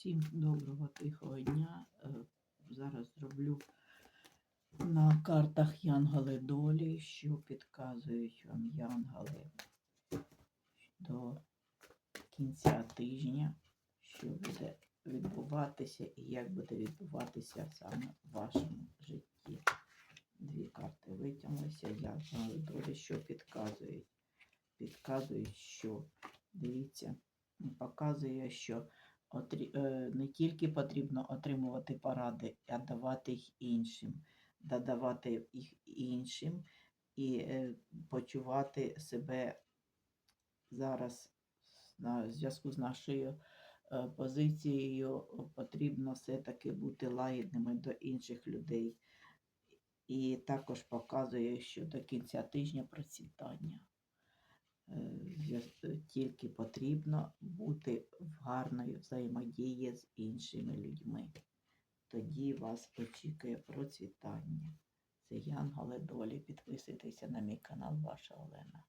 Всім доброго тихого дня. Е, Зараз зроблю на картах Янголи долі, що підказують вам Янголи до кінця тижня, що буде відбуватися і як буде відбуватися саме в вашому житті. Дві карти витягнулися, Янголи долі, що підказують. Підказують, що дивіться, показує, що не тільки потрібно отримувати поради, а давати їх іншим, додавати їх іншим і е, почувати себе зараз на зв'язку з нашою е, позицією потрібно все-таки бути лагідними до інших людей. І також показує, що до кінця тижня процвітання. Тільки потрібно бути в гарної взаємодії з іншими людьми. Тоді вас очікує процвітання. Це Янголи долі. Підписуйтеся на мій канал, ваша Олена.